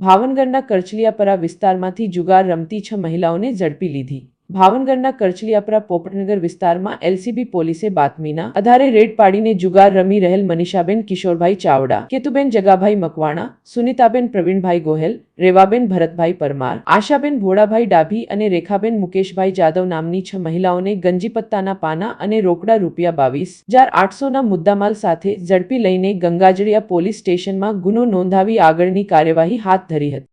ભાવનગરના કરચલિયાપરા વિસ્તારમાંથી જુગાર રમતી છ મહિલાઓને ઝડપી લીધી. ભાવનગરના કરચલિયાપરા પોપટનગર વિસ્તારમાં એલસીબી પોલીસે બાતમીના આધારે રેડ પાડીને જુગાર રમી રહેલ મનીષાબેન કિશોરભાઈ ચાવડા, કેતુબેન જગાભાઈ મકવાણા, સુનિતાબેન પ્રવીણભાઈ ગોહેલ, રેવાબેન ભરતભાઈ પરમાર, આશાબેન ભોળાભાઈ ડાભી અને રેખાબેન મુકેશભાઈ જાદવ નામની છ મહિલાઓને ગંજીપત્તાના પાના અને રોકડા રૂપિયા બાવીસ હજાર આઠસોના મુદ્દામાલ સાથે ઝડપી લઈને ગંગાજળિયા પોલીસ સ્ટેશનમાં ગુનો નોંધાવી આગળની કાર્યવાહી હાથ ધરી હતી.